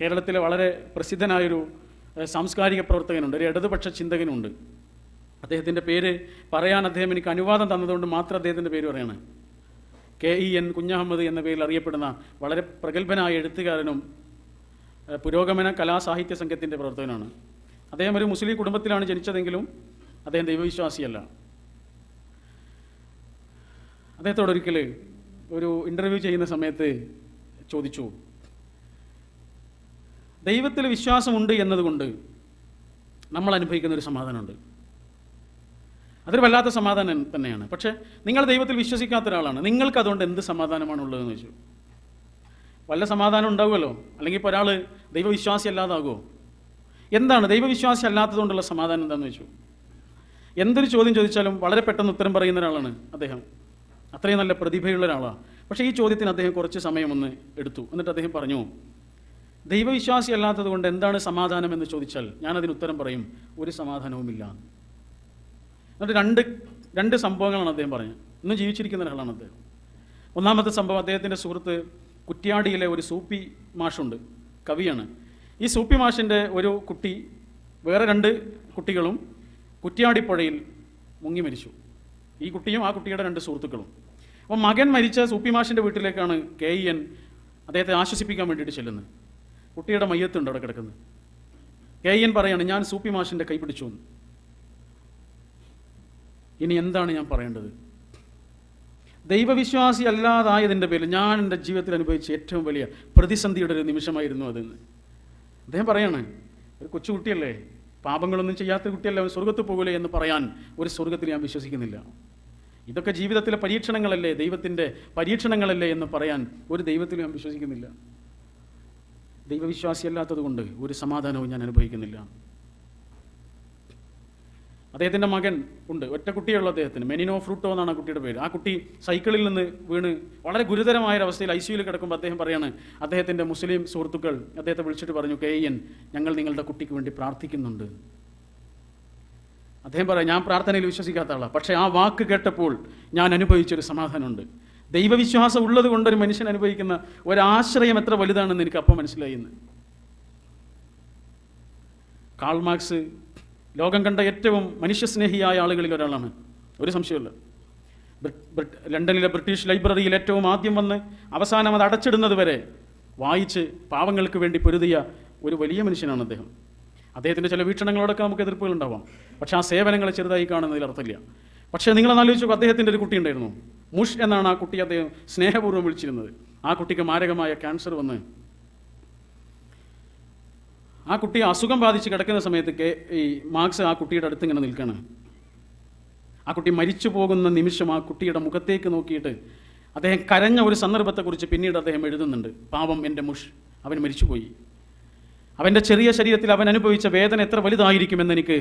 കേരളത്തിലെ വളരെ പ്രസിദ്ധനായൊരു സാംസ്കാരിക പ്രവർത്തകനുണ്ട് ഒരു ഇടതുപക്ഷ ചിന്തകനുണ്ട്. അദ്ദേഹത്തിന്റെ പേര് പറയാൻ അദ്ദേഹം എനിക്ക് അനുവാദം തന്നതുകൊണ്ട് മാത്രം അദ്ദേഹത്തിന്റെ പേര് പറയാണ്. കെ ഇ എൻ കുഞ്ഞഹമ്മദ് എന്ന പേരിൽ അറിയപ്പെടുന്ന വളരെ പ്രഗത്ഭനായ എഴുത്തുകാരനും പുരോഗമന കലാസാഹിത്യ സംഘത്തിന്റെ പ്രവർത്തകനാണ്. അദ്ദേഹം ഒരു മുസ്ലിം കുടുംബത്തിലാണ് ജനിച്ചതെങ്കിലും അദ്ദേഹം ദൈവവിശ്വാസിയല്ല. അദ്ദേഹത്തോടൊരിക്കൽ ഒരു ഇന്റർവ്യൂ ചെയ്യുന്ന സമയത്ത് ചോദിച്ചു ദൈവത്തിൽ വിശ്വാസമുണ്ട് എന്നതുകൊണ്ട് നമ്മൾ അനുഭവിക്കുന്ന ഒരു സമാധാനമുണ്ട്. അതൊരു വല്ലാത്ത സമാധാനം തന്നെയാണ്. പക്ഷേ നിങ്ങൾ ദൈവത്തിൽ വിശ്വസിക്കാത്ത ഒരാളാണ്. നിങ്ങൾക്ക് അതുകൊണ്ട് എന്ത് സമാധാനമാണ് ഉള്ളതെന്ന് വെച്ചു വല്ല സമാധാനം ഉണ്ടാവുമല്ലോ? അല്ലെങ്കിൽ ഇപ്പോൾ ഒരാൾ ദൈവവിശ്വാസി അല്ലാതാകുമോ എന്താണ് ദൈവവിശ്വാസി അല്ലാത്തതുകൊണ്ടുള്ള സമാധാനം എന്താണെന്ന് വെച്ചു എന്തൊരു ചോദ്യം ചോദിച്ചാലും വളരെ പെട്ടെന്ന് ഉത്തരം പറയുന്ന ഒരാളാണ് അദ്ദേഹം. അത്രയും നല്ല പ്രതിഭയുള്ള ഒരാളാണ് പക്ഷേ ഈ ചോദ്യത്തിന് അദ്ദേഹം കുറച്ച് സമയം ഒന്ന് എടുത്തു. എന്നിട്ട് അദ്ദേഹം പറഞ്ഞു ദൈവവിശ്വാസി അല്ലാത്തത് കൊണ്ട് എന്താണ് സമാധാനം എന്ന് ചോദിച്ചാൽ ഞാനതിന് ഉത്തരം പറയും ഒരു സമാധാനവുമില്ല. എന്നിട്ട് രണ്ട് രണ്ട് സംഭവങ്ങളാണ് അദ്ദേഹം പറഞ്ഞത്. ഇന്ന് ജീവിച്ചിരിക്കുന്ന ഒരാളാണ് അദ്ദേഹം. ഒന്നാമത്തെ സംഭവം അദ്ദേഹത്തിന്റെ സുഹൃത്ത് കുറ്റ്യാടിയിലെ ഒരു സൂപ്പി മാഷുണ്ട് കവിയാണ്. ഈ സൂപ്പി മാഷിന്റെ ഒരു കുട്ടി വേറെ രണ്ട് കുട്ടികളും കുറ്റ്യാടി പുഴയിൽ മുങ്ങി മരിച്ചു. ഈ കുട്ടിയും ആ കുട്ടിയുടെ രണ്ട് സുഹൃത്തുക്കളും. അപ്പോൾ മകൻ മരിച്ച സൂപ്പി മാഷിന്റെ വീട്ടിലേക്കാണ് കെ ഇ എൻ അദ്ദേഹത്തെ ആശ്വസിപ്പിക്കാൻ വേണ്ടിയിട്ട് ചെല്ലുന്നത്. കുട്ടിയുടെ മയ്യത്തുണ്ട് അവിടെ കിടക്കുന്നത്. കെ എൻ പറയാണ് ഞാൻ സൂപ്പി മാഷിന്റെ കൈ പിടിച്ചു എന്ന്. ഇനി എന്താണ് ഞാൻ പറയേണ്ടത്? ദൈവവിശ്വാസി അല്ലാതായതിന്റെ പേരിൽ ഞാൻ എന്റെ ജീവിതത്തിൽ അനുഭവിച്ച ഏറ്റവും വലിയ പ്രതിസന്ധിയുടെ ഒരു നിമിഷമായിരുന്നു അതെന്ന്. അദ്ദേഹം പറയാണ് ഒരു കൊച്ചുകുട്ടിയല്ലേ പാപങ്ങളൊന്നും ചെയ്യാത്ത കുട്ടിയല്ലേ അവൻ സ്വർഗത്ത് പോകില്ലേ എന്ന് പറയാൻ ഒരു സ്വർഗത്തിൽ ഞാൻ വിശ്വസിക്കുന്നില്ല. ഇതൊക്കെ ജീവിതത്തിലെ പരീക്ഷണങ്ങളല്ലേ ദൈവത്തിന്റെ പരീക്ഷണങ്ങളല്ലേ എന്ന് പറയാൻ ഒരു ദൈവത്തിൽ ഞാൻ വിശ്വസിക്കുന്നില്ല. ദൈവവിശ്വാസി അല്ലാത്തത് കൊണ്ട് ഒരു സമാധാനവും ഞാൻ അനുഭവിക്കുന്നില്ല. അദ്ദേഹത്തിന്റെ മകൻ ഉണ്ട്. ഒറ്റ കുട്ടിയുള്ള അദ്ദേഹത്തിന്. മെനിനോ ഫ്രൂട്ടോ എന്നാണ് ആ കുട്ടിയുടെ പേര്. ആ കുട്ടി സൈക്കിളിൽ നിന്ന് വീണ് വളരെ ഗുരുതരമായ ഒരു അവസ്ഥയിൽ ഐ സിയുയിൽ കിടക്കുമ്പോൾ അദ്ദേഹം പറയാണ് അദ്ദേഹത്തിന്റെ മുസ്ലിം സുഹൃത്തുക്കൾ അദ്ദേഹത്തെ വിളിച്ചിട്ട് പറഞ്ഞു കെ എൻ ഞങ്ങൾ നിങ്ങളുടെ കുട്ടിക്ക് വേണ്ടി പ്രാർത്ഥിക്കുന്നുണ്ട്. അദ്ദേഹം പറയാം ഞാൻ പ്രാർത്ഥനയിൽ വിശ്വസിക്കാത്ത ആളാണ് പക്ഷേ ആ വാക്ക് കേട്ടപ്പോൾ ഞാൻ അനുഭവിച്ചൊരു സമാധാനമുണ്ട്. ദൈവവിശ്വാസം ഉള്ളത് കൊണ്ട് ഒരു മനുഷ്യൻ അനുഭവിക്കുന്ന ഒരാശ്രയം എത്ര വലുതാണെന്ന് എനിക്ക് അപ്പം മനസ്സിലായി എന്ന് കാൾ ലോകം കണ്ട ഏറ്റവും മനുഷ്യസ്നേഹിയായ ആളുകളിൽ ഒരാളാണ്. ഒരു സംശയമില്ല ലണ്ടനിലെ ബ്രിട്ടീഷ് ലൈബ്രറിയിൽ ഏറ്റവും ആദ്യം വന്ന് അവസാനം അത് അടച്ചിടുന്നത് വരെ വായിച്ച് പാവങ്ങൾക്ക് വേണ്ടി പൊരുതിയ ഒരു വലിയ മനുഷ്യനാണ് അദ്ദേഹം. അദ്ദേഹത്തിന്റെ ചില വീക്ഷണങ്ങളോടൊക്കെ നമുക്ക് എതിർപ്പുകൾ ഉണ്ടാവാം പക്ഷേ ആ സേവനങ്ങളെ ചെറുതായി കാണുന്നതിൽ അർത്ഥമില്ല. പക്ഷേ നിങ്ങളെന്നാലോചിച്ചു അദ്ദേഹത്തിന്റെ ഒരു കുട്ടി ഉണ്ടായിരുന്നു. മുഷ് എന്നാണ് ആ കുട്ടി അദ്ദേഹം സ്നേഹപൂർവം വിളിച്ചിരുന്നത്. ആ കുട്ടിക്ക് മാരകമായ ക്യാൻസർ വന്ന് ആ കുട്ടി അസുഖം ബാധിച്ച് കിടക്കുന്ന സമയത്ത് ഈ മാർക്സ് ആ കുട്ടിയുടെ അടുത്ത് ഇങ്ങനെ നിൽക്കുകയാണ് ആ കുട്ടി മരിച്ചു പോകുന്ന നിമിഷം ആ കുട്ടിയുടെ മുഖത്തേക്ക് നോക്കിയിട്ട് അദ്ദേഹം കരഞ്ഞ ഒരു സന്ദർഭത്തെക്കുറിച്ച് പിന്നീട് അദ്ദേഹം എഴുതുന്നുണ്ട്. പാവം എന്റെ മുഷ് അവൻ മരിച്ചുപോയി. അവന്റെ ചെറിയ ശരീരത്തിൽ അവൻ അനുഭവിച്ച വേദന എത്ര വലുതായിരിക്കുമെന്ന് എനിക്ക്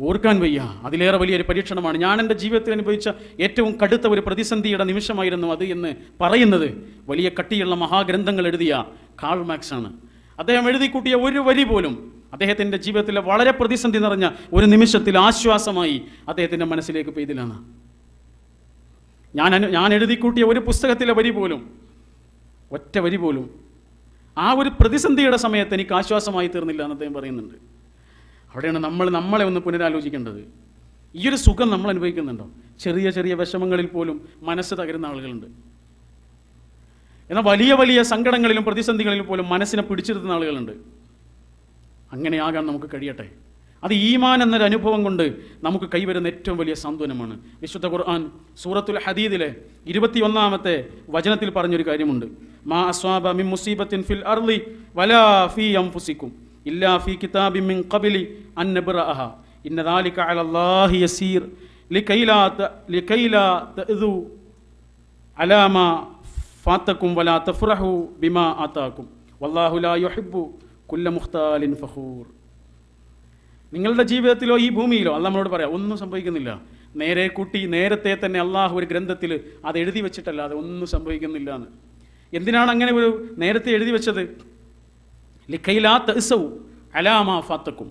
ഓർക്കാൻ വയ്യ. അതിലേറെ വലിയൊരു പരീക്ഷണമാണ്. ഞാൻ എന്റെ ജീവിതത്തിൽ അനുഭവിച്ച ഏറ്റവും കടുത്ത ഒരു പ്രതിസന്ധിയുടെ നിമിഷമായിരുന്നു അത് എന്ന് പറയുന്നത് വലിയ കട്ടിയുള്ള മഹാഗ്രന്ഥങ്ങൾ എഴുതിയ കാൾ മാക്സ് ആണ്. അദ്ദേഹം എഴുതി കൂട്ടിയ ഒരു വരി പോലും അദ്ദേഹത്തിന്റെ ജീവിതത്തിലെ വളരെ പ്രതിസന്ധി നിറഞ്ഞ ഒരു നിമിഷത്തിൽ ആശ്വാസമായി അദ്ദേഹത്തിന്റെ മനസ്സിലേക്ക് പെയ്തിലാണ്. ഞാൻ ഞാൻ എഴുതി കൂട്ടിയ ഒരു പുസ്തകത്തിലെ വരി പോലും ഒറ്റ വരി പോലും ആ ഒരു പ്രതിസന്ധിയുടെ സമയത്ത് എനിക്ക് ആശ്വാസമായി തീർന്നില്ല എന്ന് അദ്ദേഹം പറയുന്നുണ്ട്. അവിടെയാണ് നമ്മൾ നമ്മളെ ഒന്ന് പുനരാലോചിക്കേണ്ടത്. ഈ ഒരു സുഖം നമ്മൾ അനുഭവിക്കുന്നുണ്ടോ? ചെറിയ ചെറിയ വിഷമങ്ങളിൽ പോലും മനസ്സ് തകരുന്ന ആളുകളുണ്ട്. എന്നാൽ വലിയ വലിയ സങ്കടങ്ങളിലും പ്രതിസന്ധികളിലും പോലും മനസ്സിനെ പിടിച്ചിരുത്തുന്ന ആളുകളുണ്ട്. അങ്ങനെയാകാൻ നമുക്ക് കഴിയട്ടെ. അത് ഈമാൻ എന്നൊരു അനുഭവം കൊണ്ട് നമുക്ക് കൈവരുന്ന ഏറ്റവും വലിയ സാന്ത്വനമാണ്. വിശുദ്ധ ഖുർആൻ സൂറത്തുൽ ഹദീദിലെ ഇരുപത്തിയൊന്നാമത്തെ വചനത്തിൽ പറഞ്ഞൊരു കാര്യമുണ്ട്. മാ അസ്വാബ മിൻ മുസീബത്തിൻ ഫിൽ അർലി വലാ ഫീ അൻഫുസിക്കും ഇല്ലാ കിതാബി മിൻ ഖബലി അൻ ഇന്ന ദാലിക യസീർ. വലാ ബിമാ വല്ലാഹു ലാ യുഹിബ്ബു കുല്ല മുഖ്താലിൻ ഫഖൂർ. നിങ്ങളുടെ ജീവിതത്തിലോ ഈ ഭൂമിയിലോ അല്ല നമ്മളോട് പറയാം ഒന്നും സംഭവിക്കുന്നില്ല. നേരെ കൂട്ടി നേരത്തെ തന്നെ അള്ളാഹു ഒരു ഗ്രന്ഥത്തിൽ അത് എഴുതി വെച്ചിട്ടല്ല അത് ഒന്നും സംഭവിക്കുന്നില്ല എന്ന് എന്തിനാണ് അങ്ങനെ ഒരു നേരത്തെ എഴുതി വെച്ചത്? ലിഖൈലാ തസവു അലാമാ ഫാത്തക്കും.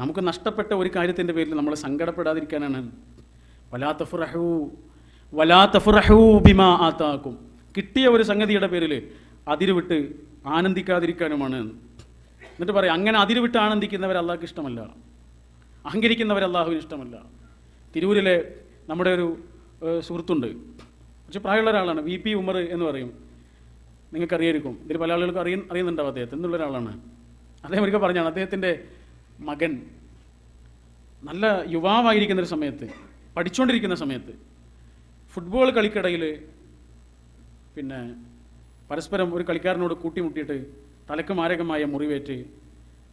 നമുക്ക് നഷ്ടപ്പെട്ട ഒരു കാര്യത്തിന്റെ പേരിൽ നമ്മൾ സങ്കടപ്പെടാതിരിക്കാനാണ്. വലാ തഫുറഹു വലാ തഫുറഹു ബിമാ ആത്താക്കും. കിട്ടിയ ഒരു സംഗതിയുടെ പേരിൽ അതിരുവിട്ട് ആനന്ദിക്കാതിരിക്കാനുമാണ്. എന്നിട്ട് പറയാം അങ്ങനെ അതിരുവിട്ട് ആനന്ദിക്കുന്നവർ അള്ളാഹ്ക്ക് ഇഷ്ടമല്ല. അഹങ്കരിക്കുന്നവർ അള്ളാഹുവിന് ഇഷ്ടമല്ല. തിരൂരിലെ നമ്മുടെ ഒരു സുഹൃത്തുണ്ട്. കുറച്ച് പ്രായമുള്ള ഒരാളാണ് വി പി ഉമർ എന്ന് പറയും. നിങ്ങൾക്കറിയായിരിക്കും. ഇതിൽ പല ആളുകൾക്ക് അറിയ അറിയുന്നുണ്ടാവും അദ്ദേഹത്തെ എന്നുള്ള ഒരാളാണ്. അദ്ദേഹം ഒരിക്കൽ പറഞ്ഞാണ് അദ്ദേഹത്തിന്റെ മകൻ നല്ല യുവാവായിരിക്കുന്ന ഒരു സമയത്ത് പഠിച്ചുകൊണ്ടിരിക്കുന്ന സമയത്ത് ഫുട്ബോൾ കളിക്കിടയിൽ പിന്നെ പരസ്പരം ഒരു കളിക്കാരനോട് കൂട്ടിമുട്ടിയിട്ട് തലക്ക് മാരകമായ മുറിവേറ്റ്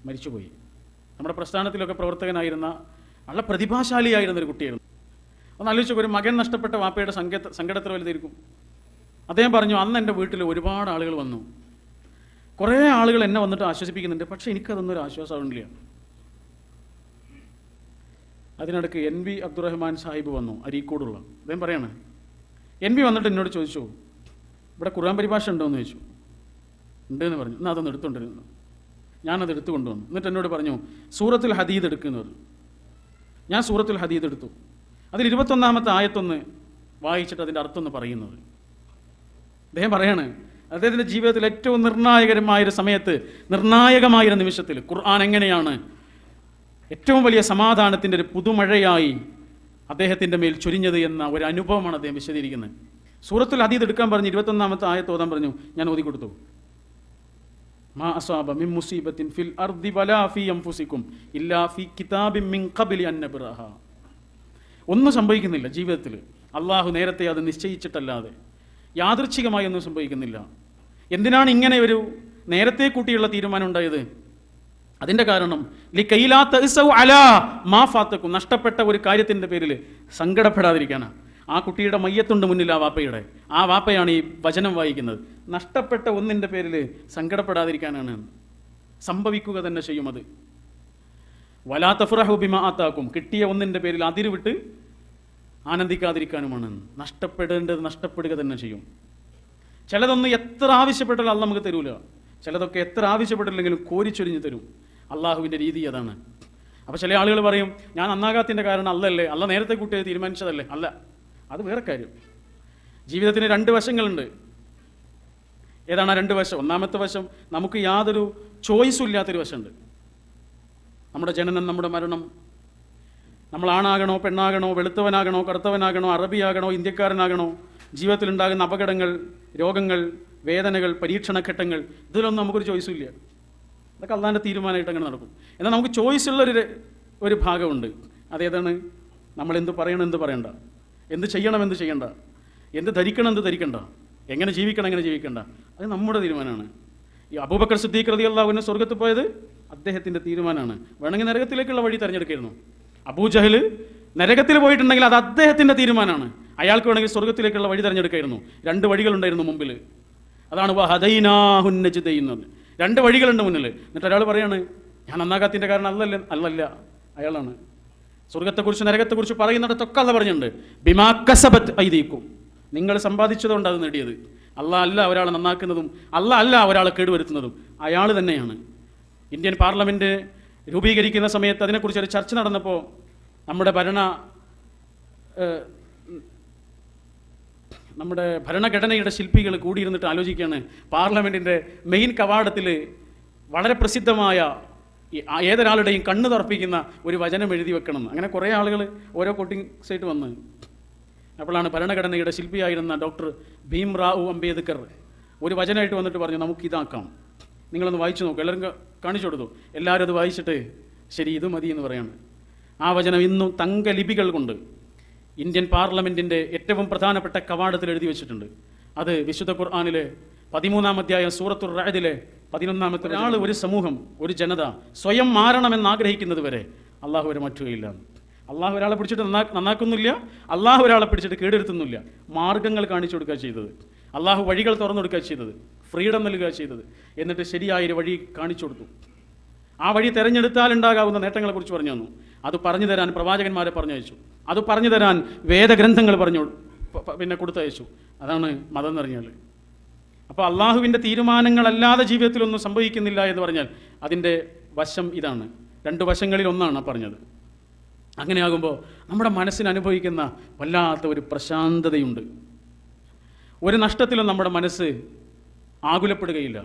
മരിച്ചുപോയി. നമ്മുടെ പ്രസ്ഥാനത്തിലൊക്കെ പ്രവർത്തകനായിരുന്ന നല്ല പ്രതിഭാശാലിയായിരുന്ന ഒരു കുട്ടിയായിരുന്നു. ഒന്ന് ആലോചിച്ചു ഒരു മകൻ നഷ്ടപ്പെട്ട വാപ്പയുടെ സങ്കേത സങ്കടത്തിൽ വലുതായിരിക്കും. അദ്ദേഹം പറഞ്ഞു അന്ന് എന്റെ വീട്ടിൽ ഒരുപാട് ആളുകൾ വന്നു. കുറേ ആളുകൾ എന്നെ വന്നിട്ട് ആശ്വസിപ്പിക്കുന്നുണ്ട് പക്ഷേ എനിക്കതൊന്നും ഒരു ആശ്വാസമാവുന്നില്ല. അതിനിടയ്ക്ക് എൻ വി അബ്ദുറഹ്മാൻ സാഹിബ് വന്നു അരീക്കോടുള്ള. അദ്ദേഹം പറയാണ് എൻ വി വന്നിട്ട് എന്നോട് ചോദിച്ചു ഇവിടെ ഖുർആൻ പരിഭാഷ ഉണ്ടോ എന്ന് ചോദിച്ചു. ഉണ്ടെന്ന് പറഞ്ഞു. എന്നാൽ അതൊന്ന് എടുത്തുകൊണ്ടിരുന്നു. ഞാനത് എടുത്തു കൊണ്ടുവന്നു എന്നിട്ട് എന്നോട് പറഞ്ഞു സൂറത്തുൽ ഹദീദ് എടുക്കുന്നു ഞാൻ സൂറത്തുൽ ഹദീദ് എടുത്തു. അതിൽ ഇരുപത്തൊന്നാമത്തെ ആയത്തൊന്ന് വായിച്ചിട്ട് അതിന്റെ അർത്ഥം ഒന്ന് പറയുന്നത്. അദ്ദേഹം പറയാണ് അദ്ദേഹത്തിന്റെ ജീവിതത്തിൽ ഏറ്റവും നിർണായകരമായ ഒരു സമയത്ത് നിർണായകമായ ഒരു നിമിഷത്തിൽ ഖുർആൻ എങ്ങനെയാണ് ഏറ്റവും വലിയ സമാധാനത്തിന്റെ ഒരു പുതുമഴയായി അദ്ദേഹത്തിന്റെ മേൽ ചൊരിഞ്ഞത് എന്ന ഒരു അനുഭവമാണ് അദ്ദേഹം വിശദീകരിക്കുന്നത്. സൂറത്തുൽ അതീത് എടുക്കാൻ പറഞ്ഞു ഇരുപത്തൊന്നാമത്തെ ആയത്ത് ഓതാൻ പറഞ്ഞു ഞാൻ ഓതി കൊടുത്തു. മാ അസാബ മിൻ മുസീബത്തിൻ ഫിൽ അർദി വലാ ഫീ അൻഫുസിക്കും ഇല്ലാ ഫീ കിതാബിൻ മിൻ ഖബ്ലി അൻ നബ്റഹ. ഒന്നും സംഭവിക്കുന്നില്ല ജീവിതത്തിൽ. അള്ളാഹു നേരത്തെ അത് നിശ്ചയിച്ചിട്ടല്ലാതെ. യാദൃച്ഛികമായി ഒന്നും സംഭവിക്കുന്നില്ല. എന്തിനാണ് ഇങ്ങനെ ഒരു നേരത്തെ കൂട്ടിയുള്ള തീരുമാനം ഉണ്ടായത്? അതിന്റെ കാരണം ലി കൈലാത്ത അലാ മാ ഫാത്തക്കും നഷ്ടപ്പെട്ട ഒരു കാര്യത്തിന്റെ പേരിൽ സങ്കടപ്പെടാതിരിക്കാനാണ് ആ കുട്ടിയുടെ മയ്യത്തുണ്ട് മുന്നിൽ ആ വാപ്പയുടെ. ആ വാപ്പയാണ് ഈ വചനം വായിക്കുന്നത്. നഷ്ടപ്പെട്ട ഒന്നിന്റെ പേരിൽ സങ്കടപ്പെടാതിരിക്കാനാണ്. സംഭവിക്കുക തന്നെ ചെയ്യും അത്. വലാത്ത ഫുറഹുബിമാ ബിമ ആത്താക്കും കിട്ടിയ ഒന്നിന്റെ പേരിൽ അതിരുവിട്ട് ആനന്ദിക്കാതിരിക്കാനുമാണ്. നഷ്ടപ്പെടേണ്ടത് നഷ്ടപ്പെടുക തന്നെ ചെയ്യും. ചിലതൊന്നും എത്ര ആവശ്യപ്പെട്ടാലും അല്ല നമുക്ക് തരൂല. ചിലതൊക്കെ എത്ര ആവശ്യപ്പെട്ടില്ലെങ്കിലും കോരിച്ചൊരിഞ്ഞ് തരും. അള്ളാഹുവിന്റെ രീതി അതാണ്. അപ്പോൾ ചില ആളുകൾ പറയും ഞാൻ നന്നാകാത്തിന്റെ കാരണം അല്ലല്ലേ? അല്ല നേരത്തെ കൂട്ടിയത് തീരുമാനിച്ചതല്ലേ? അല്ല അത് വേറെ കാര്യം. ജീവിതത്തിന് രണ്ട് വശങ്ങളുണ്ട്. ഏതാണ് രണ്ട് വശം? ഒന്നാമത്തെ വശം നമുക്ക് യാതൊരു ചോയ്സും ഇല്ലാത്തൊരു വശമുണ്ട്. നമ്മുടെ ജനനം നമ്മുടെ മരണം നമ്മൾ ആണാകണോ പെണ്ണാകണോ വെളുത്തവനാകണോ കറുത്തവനാകണോ അറബിയാകണോ ഇന്ത്യക്കാരനാകണോ ജീവിതത്തിലുണ്ടാകുന്ന അപകടങ്ങൾ രോഗങ്ങൾ വേദനകൾ പരീക്ഷണഘട്ടങ്ങൾ ഇതിലൊന്നും നമുക്കൊരു ചോയ്സും ഇല്ല. അതൊക്കെ അള്ളാന്റെ തീരുമാനമായിട്ട് അങ്ങനെ നടക്കും. എന്നാൽ നമുക്ക് ചോയ്സ് ഉള്ളൊരു ഒരു ഭാഗമുണ്ട്. അതേതാണ് നമ്മൾ എന്ത് പറയണം എന്ത് പറയണ്ട. എന്ത് ചെയ്യണം എന്ത് ചെയ്യണ്ട. എന്ത് ധരിക്കണം എന്ത് ധരിക്കണ്ട. എങ്ങനെ ജീവിക്കണം എങ്ങനെ ജീവിക്കണ്ട. അത് നമ്മുടെ തീരുമാനമാണ്. ഈ അബൂബക്കർ സിദ്ദീഖ് റതി സ്വർഗത്ത് പോയത് അദ്ദേഹത്തിന്റെ തീരുമാനമാണ്. വേണമെങ്കിൽ നരകത്തിലേക്കുള്ള വഴി തിരഞ്ഞെടുക്കായിരുന്നു. അബൂജഹൽ നരകത്തിൽ പോയിട്ടുണ്ടെങ്കിൽ അത് അദ്ദേഹത്തിന്റെ തീരുമാനമാണ്. അയാൾക്ക് വേണമെങ്കിൽ സ്വർഗത്തിലേക്കുള്ള വഴി തിരഞ്ഞെടുക്കായിരുന്നു. രണ്ട് വഴികളുണ്ടായിരുന്നു മുമ്പിൽ അതാണ് ഹദൈനാഹുന്നജ് ചെയ്യുന്നത് രണ്ട് വഴികളുണ്ട് മുന്നിൽ എന്നിട്ട് ഒരാൾ പറയാണ് ഞാൻ നന്നാകാത്തിന്റെ കാരണം അല്ലല്ല അല്ലല്ല. അയാളാണ്. സ്വർഗത്തെക്കുറിച്ച് നരകത്തെക്കുറിച്ച് പറയുന്നിടത്തൊക്കെ അല്ല പറഞ്ഞിട്ടുണ്ട്. ബിമാക്കസബത്ത് ഐതീക്കും നിങ്ങൾ സമ്പാദിച്ചതുകൊണ്ട് അത് നേടിയത്. അല്ല അല്ല ഒരാളെ നന്നാക്കുന്നതും അല്ല അല്ല ഒരാളെ കേടുവരുത്തുന്നതും. അയാൾ തന്നെയാണ്. ഇന്ത്യൻ പാർലമെന്റ് രൂപീകരിക്കുന്ന സമയത്ത് അതിനെക്കുറിച്ച് ഒരു ചർച്ച നടന്നപ്പോൾ നമ്മുടെ ഭരണ നമ്മുടെ ഭരണഘടനയുടെ ശില്പികൾ കൂടിയിരുന്നിട്ട് ആലോചിക്കുകയാണ്. പാർലമെന്റിന്റെ മെയിൻ കവാടത്തിൽ വളരെ പ്രസിദ്ധമായ ഏതൊരാളുടെയും കണ്ണ് തറപ്പിക്കുന്ന ഒരു വചനം എഴുതി വെക്കണം. അങ്ങനെ കുറേ ആളുകൾ ഓരോ കോട്ടിങ് സൈറ്റ് വന്ന്. അപ്പോഴാണ് ഭരണഘടനയുടെ ശില്പിയായിരുന്ന ഡോക്ടർ ഭീം റാവു അംബേദ്കർ ഒരു വചനമായിട്ട് വന്നിട്ട് പറഞ്ഞു നമുക്ക് ഇതാക്കാം നിങ്ങളൊന്ന് വായിച്ചു നോക്കൂ. എല്ലാവരും കാണിച്ചു കൊടുത്തു. എല്ലാവരും അത് വായിച്ചിട്ട് ശരി ഇത് മതി എന്ന് പറയാണ്. ആ വചനം ഇന്നും തങ്കലിപികൾ കൊണ്ട് ഇന്ത്യൻ പാർലമെന്റിന്റെ ഏറ്റവും പ്രധാനപ്പെട്ട കവാടത്തിൽ എഴുതി വെച്ചിട്ടുണ്ട്. അത് വിശുദ്ധ ഖുർആാനിലെ പതിമൂന്നാം അധ്യായം സൂറത്തുർ റാദിലെ പതിനൊന്നാമത്തെ ഒരാൾ ഒരു സമൂഹം ഒരു ജനത സ്വയം മാറണമെന്ന് ആഗ്രഹിക്കുന്നത് വരെ അള്ളാഹു വരെ മാറ്റുകയില്ല. അള്ളാഹു ഒരാളെ പിടിച്ചിട്ട് നന്നാ നന്നാക്കുന്നില്ല അള്ളാഹു ഒരാളെ പിടിച്ചിട്ട് കേടെടുത്തുന്നില്ല മാർഗങ്ങൾ കാണിച്ചു കൊടുക്കുക ചെയ്തത്. അള്ളാഹു വഴികൾ തുറന്നു കൊടുക്കുക ചെയ്തത്. ഫ്രീഡം നൽകുക ചെയ്തത്. എന്നിട്ട് ശരിയായൊരു വഴി കാണിച്ചു കൊടുത്തു. ആ വഴി തിരഞ്ഞെടുത്താൽ ഉണ്ടാകാവുന്ന നേട്ടങ്ങളെക്കുറിച്ച് പറഞ്ഞു തന്നു. അത് പറഞ്ഞു തരാൻ പ്രവാചകന്മാരെ പറഞ്ഞയച്ചു അത് പറഞ്ഞു തരാൻ വേദഗ്രന്ഥങ്ങൾ പറഞ്ഞു പിന്നെ കൊടുത്തയച്ചു അതാണ് മതം എന്ന് പറഞ്ഞാൽ അപ്പോൾ അള്ളാഹുവിന്റെ തീരുമാനങ്ങളല്ലാതെ ജീവിതത്തിലൊന്നും സംഭവിക്കുന്നില്ല എന്ന് പറഞ്ഞാൽ അതിന്റെ വശം ഇതാണ്. രണ്ട് വശങ്ങളിൽ ഒന്നാണ് പറഞ്ഞത്. അങ്ങനെയാകുമ്പോൾ നമ്മുടെ മനസ്സിന് അനുഭവിക്കുന്ന വല്ലാത്ത ഒരു പ്രശാന്തതയുണ്ട്. ഒരു നഷ്ടത്തിലും നമ്മുടെ മനസ്സ് ആകുലപ്പെടുകയില്ല.